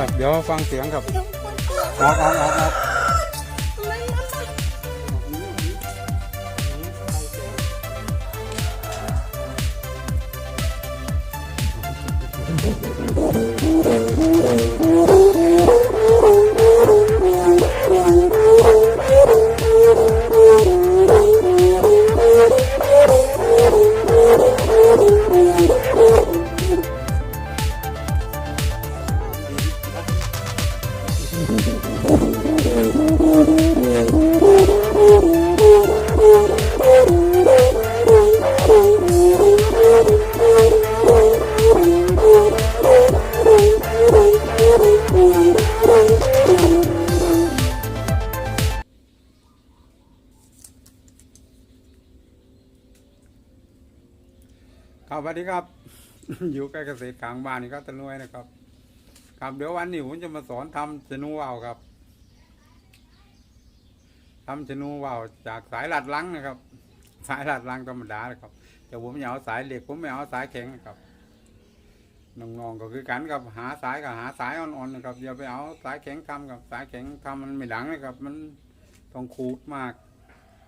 ครับเดี๋ยวฟังเสียงครับเดี๋ยวมันก็ออกออกออกออกมัน ครับสวัสดีครับ อยู่ใกล้เกษตรกลางบ้านนี่ครับตะนวยนะครับ ครับเดี๋ยววันนี้ผมจะมาสอนทำชะนูว่าวครับทำชะนูว่าวจากสายหลัดลังนะครับ สายหลัดลังธรรมดานะครับแต่ผมไม่เอาสายเหล็กผมไม่เอาสายแข็งนะครับน้องๆก็คือกันกับหาสายกับหาสายอ่อนๆนะครับอย่าไปเอาสายแข็งทำกับสายแข็งทำมันไม่ดังนะครับ มันต้องขูดมาก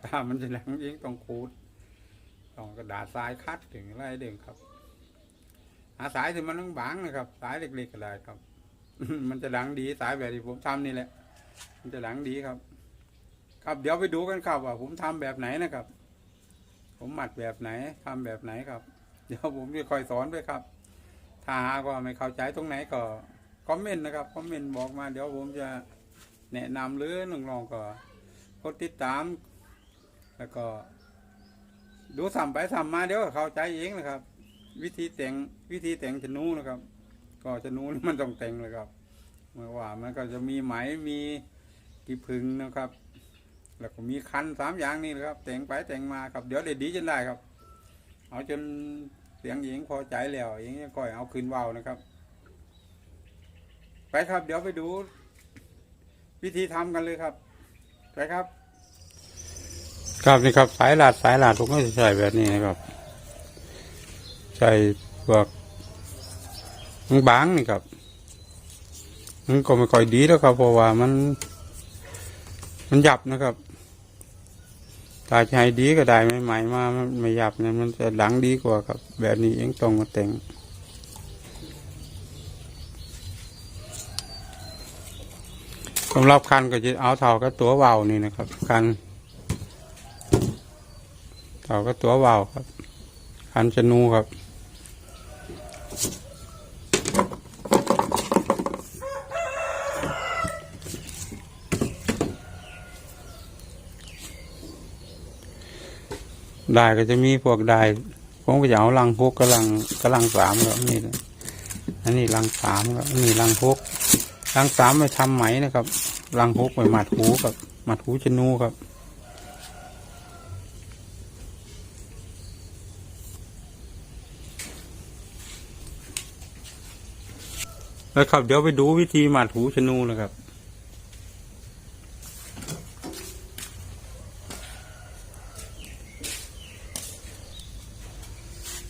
ถ้ามันจะดังเองต้องขูด ต้องกระดาษทรายคัดถึงอะไรเด่งครับ หาสายที่มันต้องบางนะครับ สายเล็กๆก็ได้ครับ มันจะดังดีสายแบบที่ผมทำนี่แหละ มันจะดังดีครับ ครับเดี๋ยวไปดูกันครับว่าผมทำแบบไหนนะครับ ผมหมัดแบบไหนทำแบบไหนครับ เดี๋ยวผมจะคอยสอนด้วยครับ ถ้าหากว่าไม่เข้าใจตรงไหนก็คอมเมนต์นะครับคอมเมนต์บอกมาเดี๋ยวผมจะแนะนำหรือน้องๆก็กดติดตาม แล้วก็ ดูสัมไปสัมมาเดี๋ยวเข้าใจเองนะครับ วิธีแต่งวิธีแต่งชะนูนะครับ ก็ชะนูนี่มันต้องแต่งเลยครับเมื่อว่ามันก็จะมีไหมมีกีพึงนะครับ แล้วก็มีคันสามอย่างนี่นะครับ แต่งไปแต่งมาครับ เดี๋ยวเด็ดดีจนได้ครับ เอาจนเสียงหญิงพอใจแล้วหญิงก็เอาคืนว่าวนะครับ ไปครับ เดี๋ยวไปดู วิธีทำกันเลยครับ ไปครับ ครับนี่ครับสายหลาดสายหลาดผมก็จะใส่แบบนี้นะครับ ใส่พวกมันบางนี่ครับมันก็ไม่ค่อยดีแล้วครับ เพราะว่ามัน มันหยับนะครับถ้าให้ดีก็ได้ใหม่ๆมามันไม่หยับเนี่ยมันจะดังดีกว่าครับ แบบนี้เองต้องมาแต่งสำหรับคันก็จะเอาเท่ากับตัวเบานี่นะครับคัน เต่าก็ตัววาวครับ คันชนูครับ ได้ก็จะมีพวกได้ผมก็จะเอาลังพกกับลังกับลังสามครับนี่นะอันนี้ลังสามครับอันนี้ลังพกลังสามไปทำไหมนะครับลังพกไปหมัดหูกับหมัดหูชนูครับ แล้วครับ เดี๋ยวไปดูวิธีหมัดหูชนูนะครับ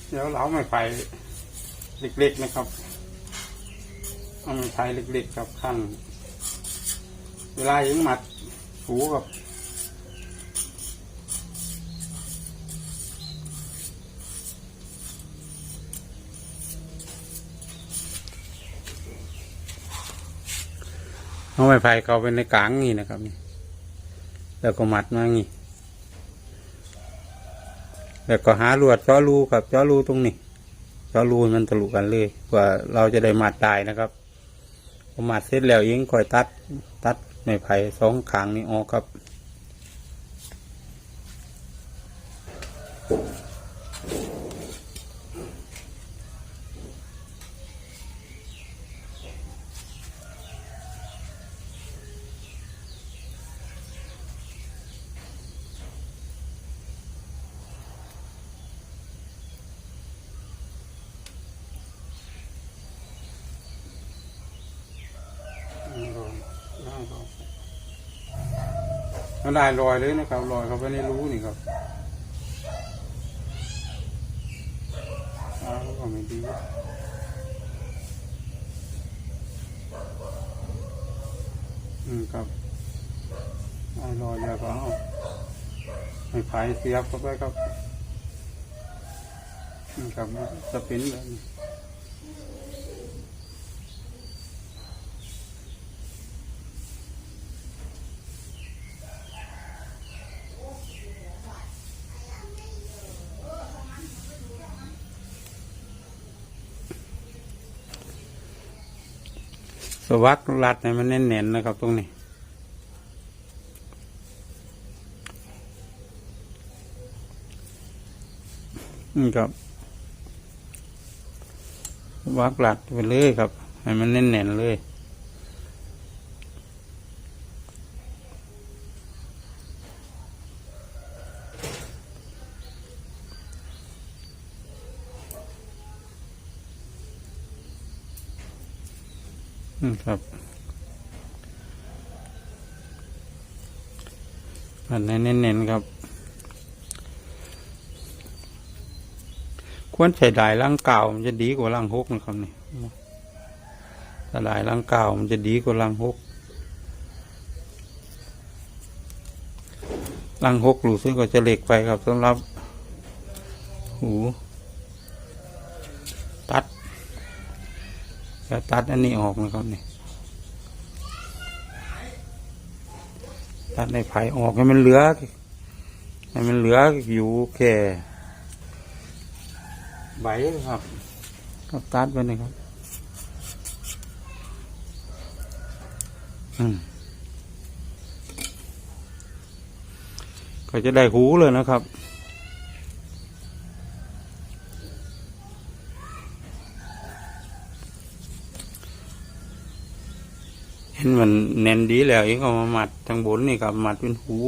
เดี๋ยวเราไม่ไฟเล็กๆนะครับเอาไม่ไฟเล็กๆครับข้างเวลายิงหมัดหูกับ เอาไม้ไผ่เขาไปในกลางนี่นะครับนี่แล้วก็มัดมางี้แล้วก็หาลวดเจาะรูกับเจาะรูตรงนี้เจาะรูมันทะลุกันเลยกว่าเราจะได้มัดได้นะครับพอมัดเสร็จแล้วยิงค่อยตัด ตัดไม้ไผ่สองขางนี้ออกครับ มันได้ลอยเลยนะครับลอยเขาไปในรู้นี่ครับอ้าวก็ไม่ดีอืมครับเอารอเดี๋ยวก็เอาให้ไผ่เสียบเข้าไปครับอืมครับจะเป็นแบบนี้ วักรัดให้มันแน่นๆนะครับตรงนี้ นี่ครับ วักหลัดไปเลยครับ ให้มันแน่นๆเลย ครับอันนี้เน้นๆครับ ควรใช้ดายล่างเก่ามันจะดีกว่าล่างหกนะครับนี่ถ้าดายล่างเก่ามันจะดีกว่าล่างหกล่างหกหรู้สึกว่าจะเล็กไปครับสำหรับ หู ตัดจะ ตัดอันนี้ออกนะครับนี่ตัดในไผ่ออกให้มันเหลือให้มันเหลืออยู่แค่ใบครับก็ตัดไปนะครับอืมก็จะได้หูเลยนะครับ ห็นมันแน่นดีแล้วยังเอามาหมัดทางบนนี่ครับหมัดเป็นหู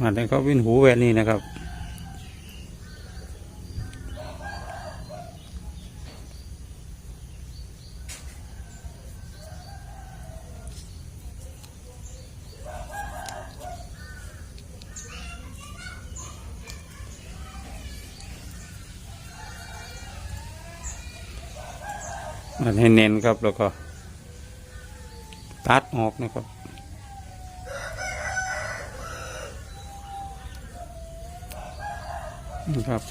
มัดให้เขาเป็นหูแบบนี้นะครับ มันให้เน้นครับแล้วก็ ตัดออกนะครับนี่ครับ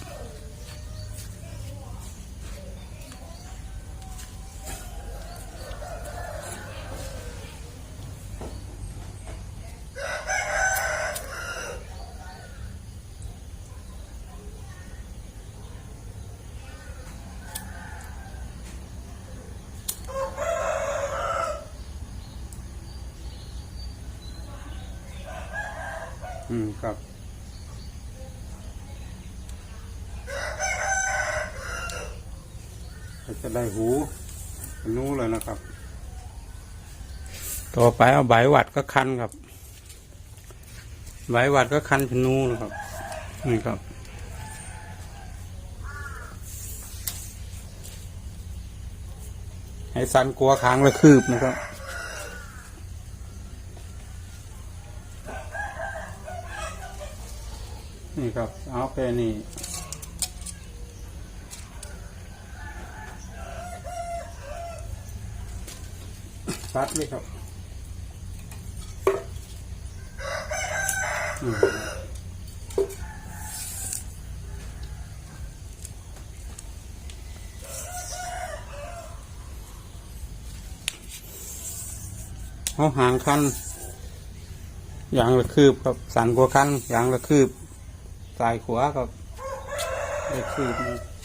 ก็จะได้หูเป็นนู้เลยนะครับ ต่อไปเอาใบหวัดก็คันครับ ใบหวัดก็คันเป็นนู้นะครับ นี่ครับให้สันกลัวค้างละคืบนะครับนี่ครับเอาไปนี่ ตัดเลยครับเอาห่างคันอย่างละคืบครับสั่นกว่าคันอย่างละคืบสายขวาครับละคืบนึ่งครับ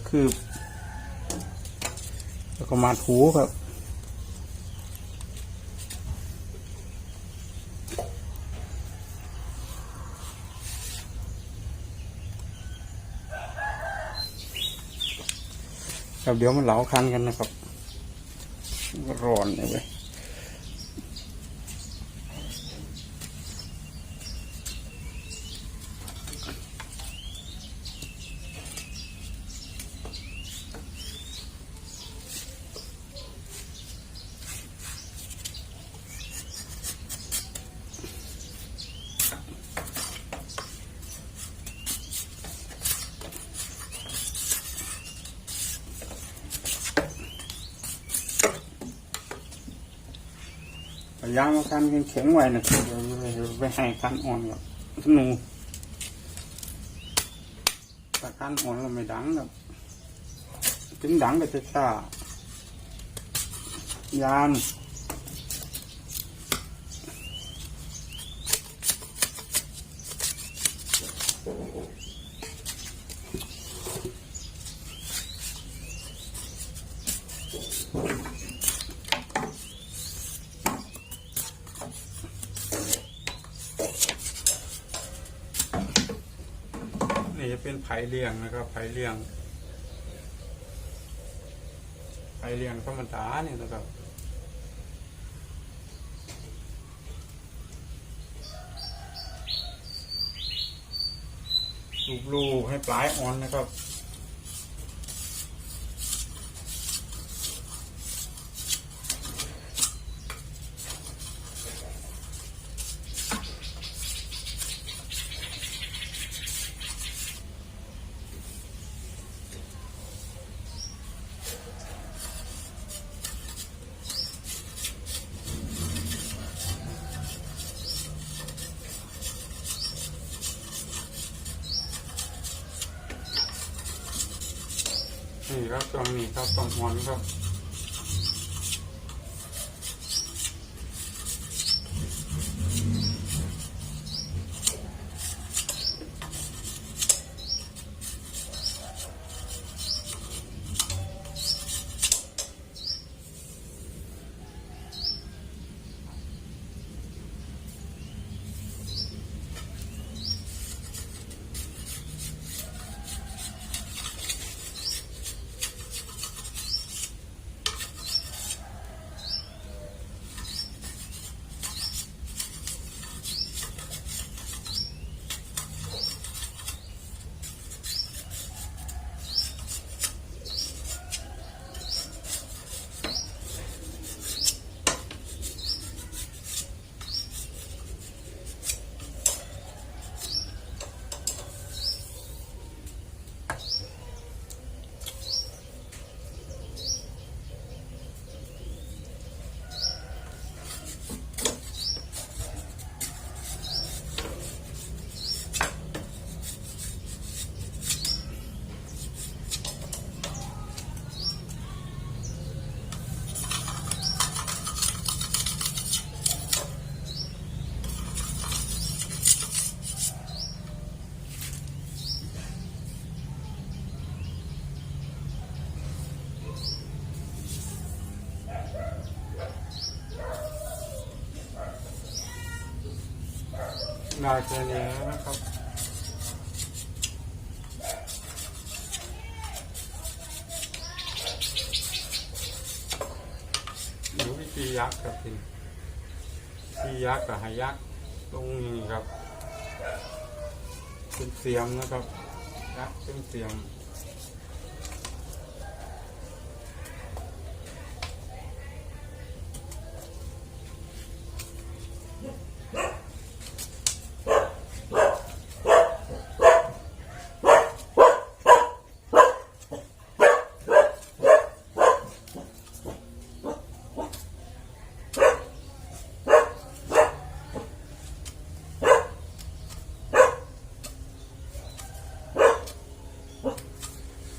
ระคืบ แล้วก็มาถูครับ ครับเดี๋ยวมันเหลาคันกันนะครับร้อนเลย ยางมากันแข็งไว้นะเดี๋ยวไปไปให้กันอ่อนกับหนูถ้ากันอ่อนเราไม่ดังครับถึงดังก็จะช้ายาน เป็นไผ่เลี้ยงนะครับ ไผ่เลี้ยง ไผ่เลี้ยงธรรมดาเนี่ยนะครับลูบลูให้ปลายอ่อนนะครับ นี่ครับตรงนี้ครับตรงอ่อนครับ ได้แค่นี้นะครับดูวิธียักษ์ครับพี่ที่ยักษ์กับหายักษ์ตรงนี้ครับเป็นเสียมนะครับยักษ์เป็นเสียม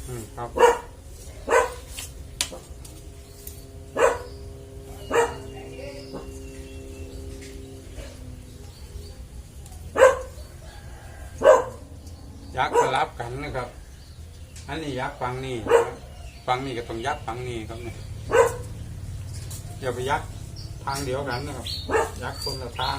อืมครับ ยักษ์สลับกันนะครับ อันนี้ยักษ์ฟังนี่ฟังนี่ก็ต้องยักษ์ฟังนี่ครับเนี่ยอย่าไปยักษ์ทางเดียวกันนะครับ ยักษ์คนละทาง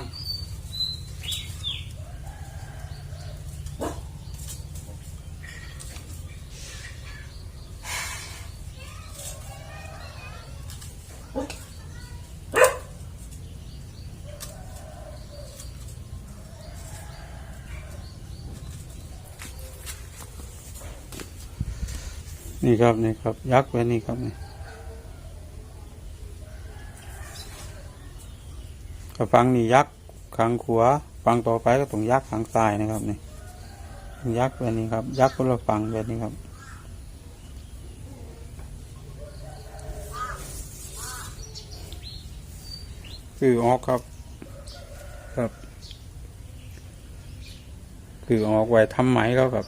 นี่ครับนี่ครับ ยักษ์ไว้นี่ครับนี่ก็ฟังนี่ยักษ์ข้างขวาฟังต่อไปก็ต้องยักษ์ข้างซ้ายนะครับนี่ยักษ์ไว้นี่ครับ ยักษ์คนละฝั่งแบบนี้ครับคือออกครับ ครับ คือออกไว้ทำไหมเขาครับ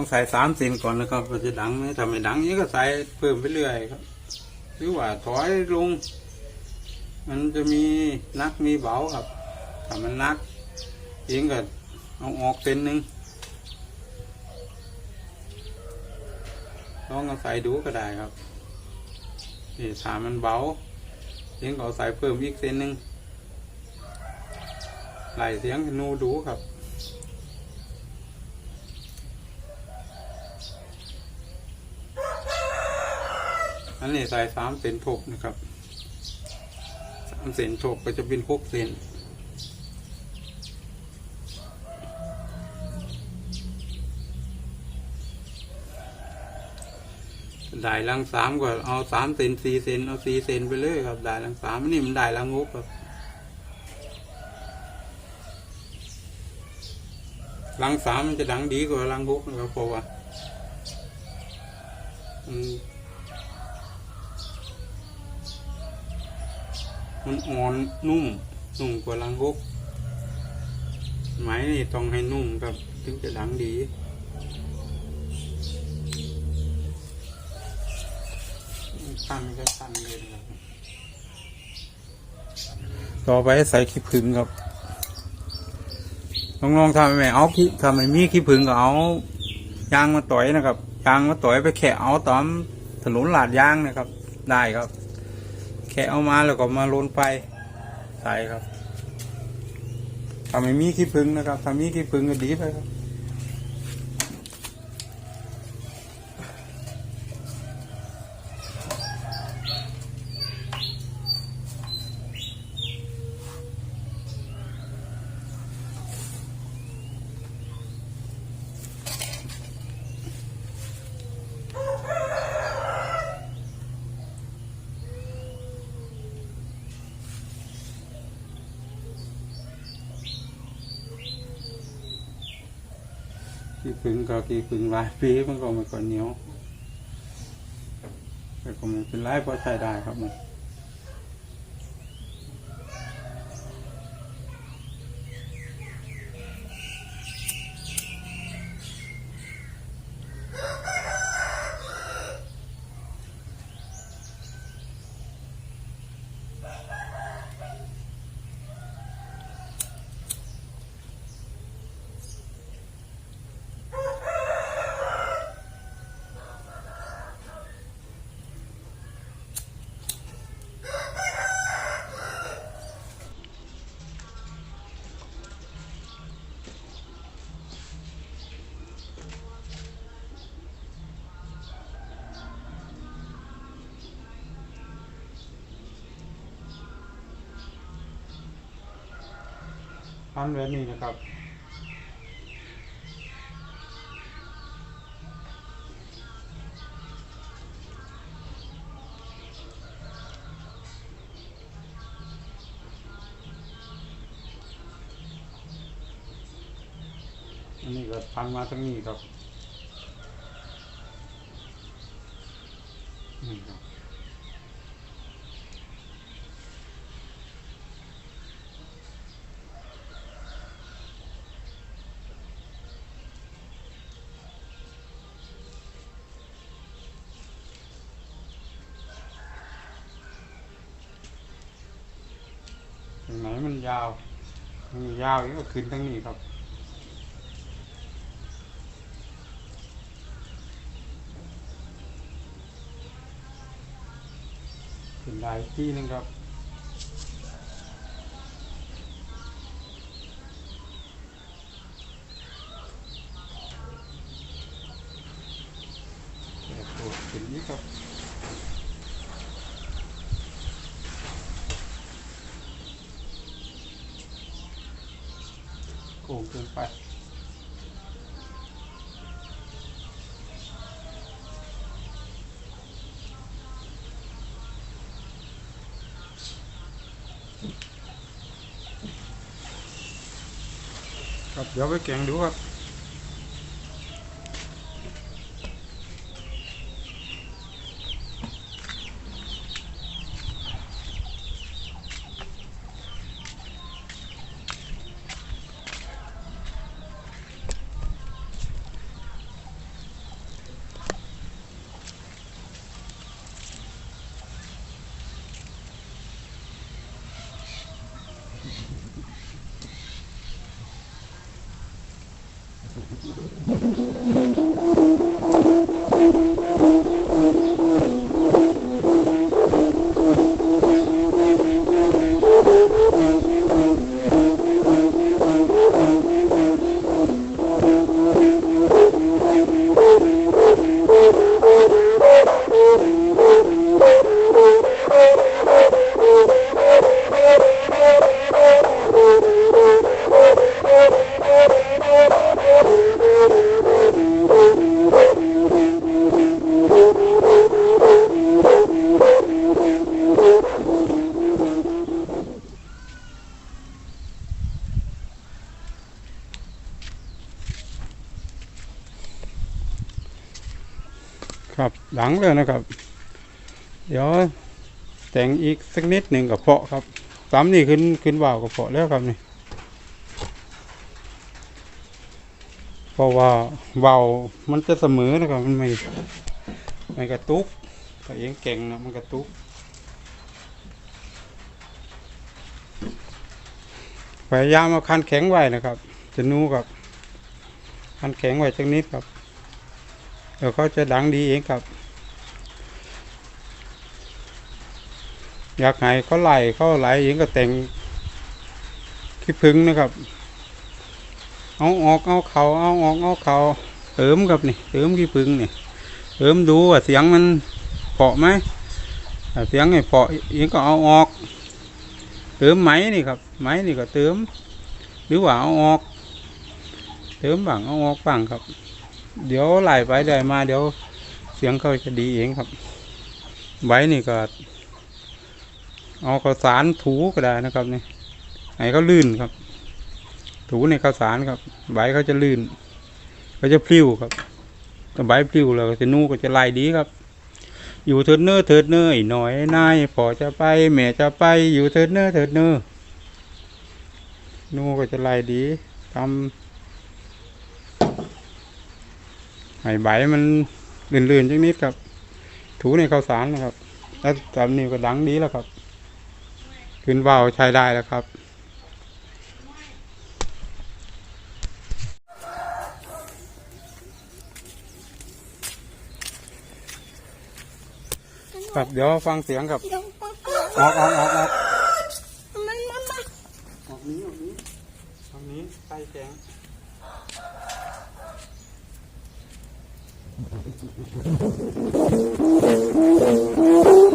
ต้องใส่สามเซนก่อนนะครับมันจะดังไหมถ้าไม่ดังนี้ก็ใส่เพิ่มไปเรื่อยครับหรือว่าถอยลง มันจะมีนักมีเบาครับถ้ามันนักเองก็เอาออกเซนหนึ่งลองเอาใส่ดูก็ได้ครับนี่ถ้ามันเบาเองก็ใส่เพิ่มอีกเซนหนึ่งไล่เสียงนูดูครับ อันนี้ใส่สามเซนทบนะครับสามเซนทบก็จะเป็นหกเซนได้ลังสามก็เอาสามเซนสี่เซนเอาสี่เซนไปเลยครับได้ลังสามนนี้มันได้ลังหกครับลังสามมันจะดังดีกว่าลังหกนะครับเพราะว่า มันอ่อนนุ่ม นุ่มกว่าลังฮกไหมนี่ต้องให้นุ่มครับ ถึงจะดังดีขั้นก็ขั้นเลยนะครับต่อไปใส่ขี้ผึ้งครับน้องทำไมเอาขี้ทำไมมีขี้ผึ้งก็เอายางมาต่อยนะครับ ยางมาต่อยไปแขะเอาตามถนนลาดยางนะครับ ได้ครับ แค่เอามาแล้วก็มาลนไปใส่ครับถ้าไม่มีขี้ผึ้งนะครับถ้ามีขี้ผึ้งก็ดีไปครับ ขี้ผึ้งก็ขี้ผึ้งหลายปีมันก็ไม่ก่อนเหนียวแต่ก็ไม่เป็นไรเพราะใช้ได้ครับมัน ฟันแบบนี้นะครับอันนี้ก็ฟันมาทั้งนี้ครับ ไหนมันยาวมันยาวอีกก็ขึ้นทั้งนี้ครับ ขึ้นได้อีกที่หนึงครับ นี่ครับโกงเกินไป ครับเดี๋ยวไปแกงดูครับ งเลยนะครับ เดี๋ยวแต่งอีกสักนิดหนึ่งกับเพาะครับสามนี่ขึ้นขึ้นว่าวกับเพาะแล้วครับนี่เพราะว่าว่าวมันจะเสมอนะครับมันไม่ไม่กระตุกตัวเองเก่งนะมันกระตุกพยายามเอาคันแข็งไว้นะครับ จะนู้กับคันแข็งไว้สักนิดครับเดี๋ยวเขาจะดังดีเองครับ อยากให้เขาไหลเขาไหลเองก็แต่งขี้พึ่งนะครับ เอาออกเอาเขาเอาออกเอาเขาเติมครับนี่เติมขี้พึ่งนี่เติมดูว่าเสียงมันเพาะไหมถ้าเสียงไม่เพาะเองก็เอาออก เติมไหมนี่ครับไหมนี่ก็เติม หรือว่าเอาออกเติมบ้างเอาออกบ้างครับ เดี๋ยวไหลไปได้มาเดี๋ยวเสียงเขาจะดีเองครับใบนี่ก็ เอาข้าวสารถูก็ได้นะครับนี่ให้เขาลื่นครับ ถูในข้าวสารครับ ใบเขาจะลื่นเขาจะพลิ้วครับถ้าใบพลิ้วแล้วก็จะนูก็จะไหลดีครับ อยู่เถิดเน้อเถิดเน้อหน่อยนายพอจะไปแม่จะไปอยู่เถิดเน้อเถิดเน้อนูก็จะไหลดีทำให้ใบมันลื่นๆจังนิดครับ ถูในข้าวสารนะครับ แล้วตามนี้ก็ดังดีแล้วครับ ขึ้นว่าวใช้ได้แล้วครับ ครับเดี๋ยวฟังเสียงครับเดี๋ยวปังออกออกออกออกมันมันมันออกนี้ออกนี้ออกนี้ใส่แข็งโ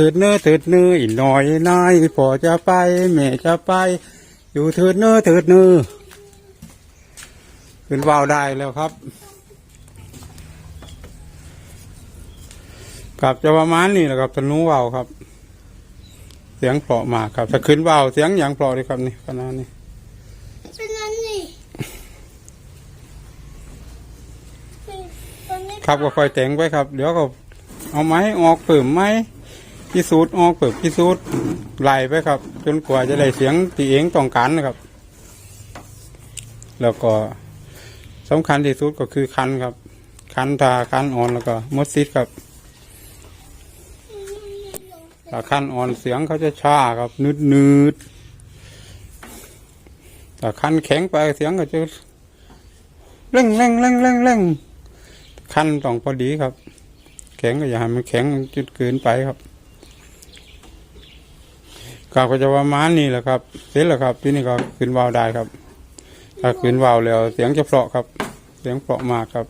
เถิดเนื้อเถิดเนื้ออีกหน่อยนายพ่อจะไปแม่จะไป อยู่เถิดเนื้อเถิดเนื้อขึ้นว่าวได้แล้วครับกับจะประมาณนี้แหละครับธนูว่าวครับ เสียงเพราะมากครับถ้าขึ้นว่าวเสียงอย่างเพราะเลยครับนี่ขนาดนี้เป็นอันนี้ตอนนี้ครับก็ค่อยแต่งไปครับ เดี๋ยวก็เอาไม้ออกเพิ่มไม้ พิสูจน์ออกเปิดพิสูจน์ไล่ไปครับ จนกว่าจะได้เสียงที่เองต้องการนะครับ แล้วก็สำคัญที่สุดก็คือคันครับ คันตาคันอ่อนแล้วก็มดซิดครับถ้าคันอ่อนเสียงเขาจะช้าครับนืดนืดๆแต่คันแข็งไปเสียงก็จะเร่งเร่งเร่งเร่งเร่งคันต้องพอดีครับ แข็งก็อย่าให้มันแข็งจนเกินไปครับ ก็ก็จะประมาณนี้แหละครับ เสร็จแล้วครับ ที่นี่ก็ขึ้นวาวได้ครับ ถ้าขึ้นวาวแล้ว เสียงจะเพาะครับ เสียงเพาะมากครับ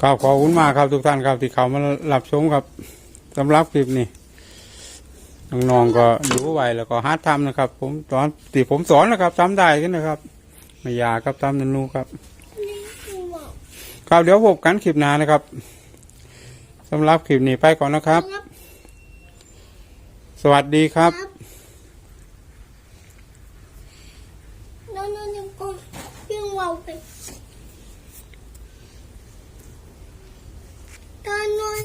ขอบขอบคุณมากครับทุกท่านครับที่เขามารับชมครับสำหรับคลิปนี้น้องๆก็ดูไว้แล้วก็ฮาร์ดทำนะครับ ผมตอนที่ผมสอนนะครับทำได้ขึ้นนะครับ ไม่ยากครับทำนันนูครับครับเดี๋ยวพบกันคลิปหน้านะครับสำหรับคลิปนี้ไปก่อนนะครับ สวัสดีครับ น้อน้องยังกงยัาไปตอนนอน